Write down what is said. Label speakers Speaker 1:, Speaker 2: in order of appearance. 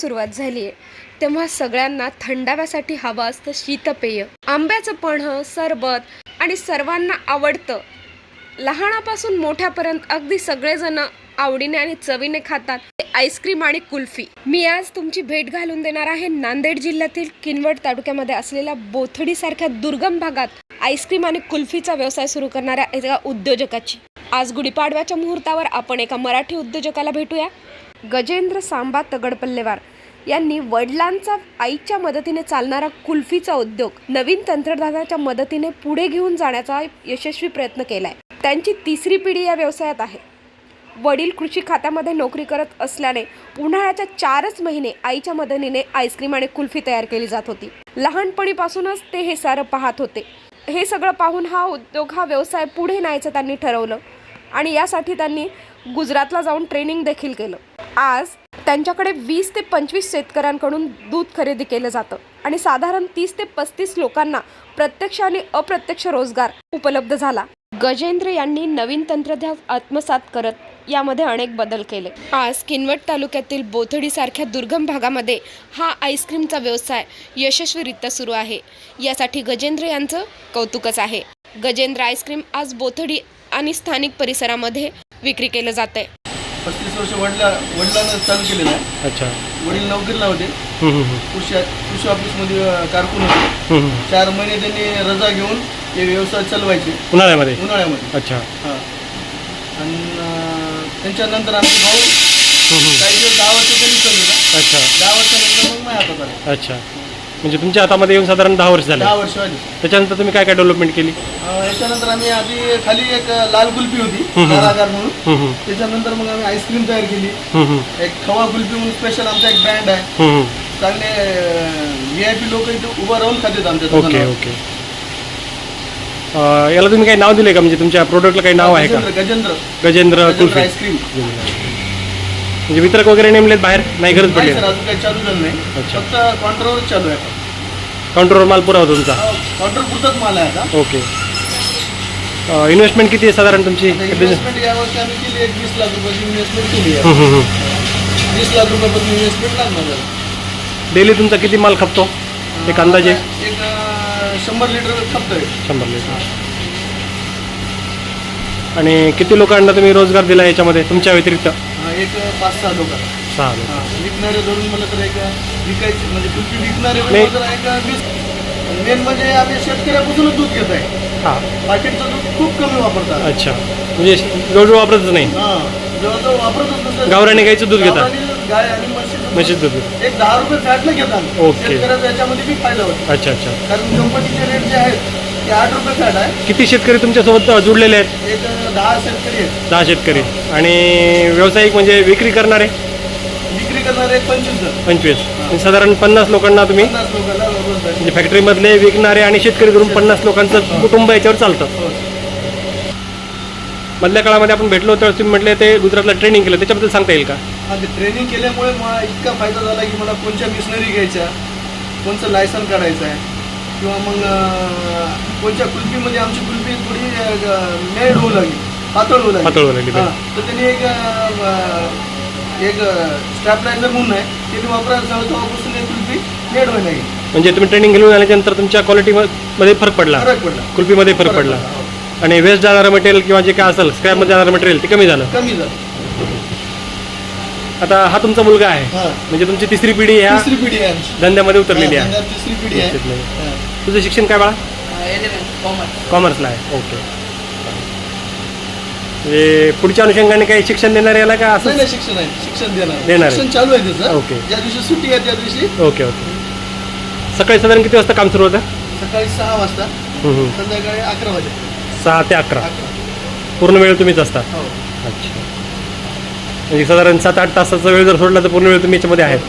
Speaker 1: सुरुवात झाली आहे तेव्हा सगळ्यांना थंडाव्यासाठी हवं असतं शीतपेय. आंब्याचं पण सरबत आणि सर्वांना आवडतं. लहानापासून मोठ्यापर्यंत अगदी सगळेजण आवडीने आणि चवीने खातात. ते आईस्क्रीम आणि कुल्फी. मी आज तुमची भेट घालून देणार आहे नांदेड जिल्ह्यातील किनवट तालुक्यामध्ये असलेल्या बोथडीसारख्या दुर्गम भागात आईस्क्रीम आणि कुल्फीचा व्यवसाय सुरू करणाऱ्या एका उद्योजकाची. आज गुढीपाडव्याच्या मुहूर्तावर आपण एका मराठी उद्योजकाला भेटूया. गजेंद्र सांबा तगडपल्लेवार. यांनी वडिलांचा आईच्या मदतीने चालणारा कुल्फीचा उद्योग नवीन तंत्रज्ञानाच्या मदतीने पुढे घेऊन जाण्याचा यशस्वी प्रयत्न केला आहे त्यांची तिसरी पिढी या व्यवसायात आहे. वडील कृषी खात्यामध्ये नोकरी करत असल्याने उन्हाळ्याच्या चारच महिने आईच्या मदतीने आईस्क्रीम आणि कुल्फी तयार केली जात होती. लहानपणीपासूनच ते हे सारं पाहत होते. हे सगळं पाहून हा उद्योग हा व्यवसाय पुढे न्यायचं त्यांनी ठरवलं आणि यासाठी त्यांनी गुजरातला जाऊन ट्रेनिंग देखील केलं. आज त्यांच्याकडे वीस ते पंचवीस शेतकऱ्यांकडून दूध खरेदी केलं जातं आणि साधारण तीस ते पस्तीस लोकांना प्रत्यक्ष आणि अप्रत्यक्ष रोजगार उपलब्ध झाला. गजेंद्र यांनी नवीन तंत्रज्ञान आत्मसात करत यामध्ये अनेक बदल केले. आज किनवट तालुक्यातील बोथडीसारख्या दुर्गम भागामध्ये हा आईस्क्रीमचा व्यवसाय यशस्वीरित्या सुरू आहे. यासाठी गजेंद्र यांचं कौतुकच आहे. गजेंद्र आईस्क्रीम आज बोथडी आणि स्थानिक परिसरामध्ये विक्री केलं जात आहे
Speaker 2: पस्तीस वर्ष वडिला वडिलांना चालू केलेलं आहे.
Speaker 3: अच्छा.
Speaker 2: वडील नोकरीला होते. कृषी कृषी ऑफिसमध्ये कारकून होते. चार महिने त्यांनी रजा घेऊन ते व्यवसाय चालवायचे.
Speaker 3: उन्हाळ्यामध्ये?
Speaker 2: उन्हाळ्यामध्ये.
Speaker 3: अच्छा.
Speaker 2: हां. आणि त्यांच्यानंतर आमचे भाऊ. काही दिवस दहा वर्ष त्यांनी चालवला
Speaker 3: अच्छा.
Speaker 2: दहा वर्षानंतर मग माझ्या हातात आले.
Speaker 3: अच्छा. म्हणजे तुमच्या हातामध्ये येऊन साधारण दहा वर्ष झाले.
Speaker 2: दहा वर्ष
Speaker 3: त्याच्यानंतर तुम्ही काय काय डेव्हलपमेंट केली?
Speaker 2: अं, याच्यानंतर आम्ही आधी खाली एक लाल कुल्फी होती. कारागार म्हणून.
Speaker 3: हम्म, हम्म,
Speaker 2: त्याच्यानंतर मग आम्ही आईस्क्रीम तयार केली.
Speaker 3: हम्म, हम्म,
Speaker 2: एक खवा कुल्फी म्हणून स्पेशल आमचा एक ब्रँड आहे.
Speaker 3: हम्म, हम्म.
Speaker 2: चांगले व्ही आय पी लोक इथे उभं राहून खातात आमच्या
Speaker 3: ओके
Speaker 2: दुकानावर.
Speaker 3: ओके अं, याला तुम्ही काही नाव दिले का? म्हणजे तुमच्या प्रोडक्टला काही नाव आहे का?
Speaker 2: गजेंद्र गजेंद्र.
Speaker 3: गजेंद्र
Speaker 2: गजेंद्र
Speaker 3: कुल्फी.
Speaker 2: आईस्क्रीम
Speaker 3: म्हणजे वितरक वगैरे नेमलेत बाहेर? नाही गरज पडली.
Speaker 2: नाही सर अजून काही चालू झालं नाही.
Speaker 3: अच्छा.
Speaker 2: फक्त काउंटरवरच चालू आहे.
Speaker 3: काउंटरवर माल पुरा होता तुमचा?
Speaker 2: काउंटर पुरतच माल आहे आता.
Speaker 3: ओके. इन्व्हेस्टमेंट किती आहे साधारण तुमची? बिझनेस
Speaker 2: इन्व्हेस्टमेंट या वर्षी आम्ही केली एक वीस लाख रुपयाची इन्व्हेस्टमेंट केली आहे. वीस लाख रुपयापासून इन्व्हेस्टमेंट लागणार आहे.
Speaker 3: डेली तुमचा किती माल खपतो? एक अंदाजे?
Speaker 2: एक अं, शंभर लिटर खपतोय.
Speaker 3: शंभर लिटर आणि किती लोकांना तुम्ही रोजगार दिला याच्यामध्ये तुमच्या व्यतिरिक्त?
Speaker 2: एक पाच सहा लोक.
Speaker 3: सहा लोक.
Speaker 2: विकणारे धरून मला तर एक विकायचे म्हणजे कुल्फी विकणारे
Speaker 3: नाही.
Speaker 2: म्हणजे तर एक वीस मेन म्हणजे आम्ही शेतकऱ्यापासूनच दूध घेत आहे.
Speaker 3: हां.
Speaker 2: पाकिटचं दूध खूप कमी वापरतात.
Speaker 3: अच्छा. म्हणजे जवळजवळ वापरतच नाही.
Speaker 2: हा जवळजवळ वापरतच नसतं.
Speaker 3: गावरानी गाईचं दूध घेता?
Speaker 2: गावरानी गाय आणि म्हशीचं दूध.
Speaker 3: म्हशीचं दूध
Speaker 2: एक दहा रुपये फॅटनं घेतात
Speaker 3: ओके.
Speaker 2: शेतकऱ्याचा याच्यामध्ये बी फायदा होतो.
Speaker 3: अच्छा अच्छा.
Speaker 2: कारण कंपनीचे रेट जे आहेत ते आठ रुपये फॅट आहे.
Speaker 3: किती शेतकरी तुमच्यासोबत जुडलेले आहेत?
Speaker 2: एक दहा शेतकरी आहेत.
Speaker 3: दहा शेतकरी. आणि व्यावसायिक म्हणजे विक्री करणारे?
Speaker 2: विक्री करणारे पंचवीस जण.
Speaker 3: पंचवीस. म्हणजे साधारण पन्नास लोकांना तुम्ही?
Speaker 2: पन्नास लोकांना रोजगार
Speaker 3: म्हणजे फॅक्टरीमधले विकणारे आणि शेतकरी धरून पन्नास लोकांचं कुटुंब याच्यावर चालतं.
Speaker 2: हो.
Speaker 3: मधल्या काळामध्ये आपण भेटलो तर तुम्ही म्हटले ते गुजरातला ट्रेनिंग केलं. त्याच्याबद्दल सांगता येईल का?
Speaker 2: हा ट्रेनिंग केल्यामुळे मला इतका फायदा झाला की मला कोणत्या मिशनरी घ्यायच्या कोणचं लायसन काढायचं आहे किंवा मग अं, कोणत्या कुल्फीमध्ये आमची कुल्फी थोडी मेड होऊ लागली पातळ होऊ लागली.
Speaker 3: पातळ होऊ लागली,
Speaker 2: हा, तर त्यांनी एक अं, एक स्टॅपलायझर म्हणून आहे त्यांनी वापरायला सांगितलं तेव्हापासून एक कुल्फी मेड व्हायला लागली.
Speaker 3: म्हणजे तुम्ही ट्रेनिंग घेऊन आल्याच्यानंतर तुमच्या क्वालिटी मध्ये फरक पडला?
Speaker 2: फरक पडला.
Speaker 3: कुल्फीमध्ये फरक पडला.
Speaker 2: हो.
Speaker 3: आणि वेस्ट जाणारं मटेरियल किंवा जे काय असेल स्क्रॅपमध्ये जाणारं मटेरियल ते कमी झालं?
Speaker 2: कमी झालं.
Speaker 3: आता हा तुमचा मुलगा आहे.
Speaker 2: हा.
Speaker 3: म्हणजे तुमची तिसरी पिढी ह्या
Speaker 2: तिसरी पिढी आहे आमची.
Speaker 3: धंद्यामध्ये उतरलेली
Speaker 2: हा,
Speaker 3: आहे
Speaker 2: तिसरी पिढी आहे. हा.
Speaker 3: तुझं शिक्षण काय बाळा?
Speaker 2: कॉमर्स
Speaker 3: कॉमर्सला आहे ओके म्हणजे पुढच्या अनुषंगाने काही शिक्षण देणार याला का असं?
Speaker 2: नाही शिक्षण आहे शिक्षण देणार.
Speaker 3: देणार आहे.
Speaker 2: शिक्षण चालू आहे त्याचं.
Speaker 3: ओके.
Speaker 2: ज्या दिवशी सुट्टी आहे त्या दिवशी.
Speaker 3: ओके ओके सकाळी साधारण किती वाजता काम सुरू होतं?
Speaker 2: सकाळी सहा वाजता.
Speaker 3: हम्म, हम्म.
Speaker 2: संध्याकाळी अकरा वाजे.
Speaker 3: सहा ते अकरा.
Speaker 2: अकरा.
Speaker 3: पूर्ण वेळ तुम्हीच असता?
Speaker 2: हो.
Speaker 3: अच्छा. म्हणजे साधारण सात आठ तासाचा वेळ जर सोडला तर पूर्ण वेळ तुम्ही याच्यामध्ये आहेत.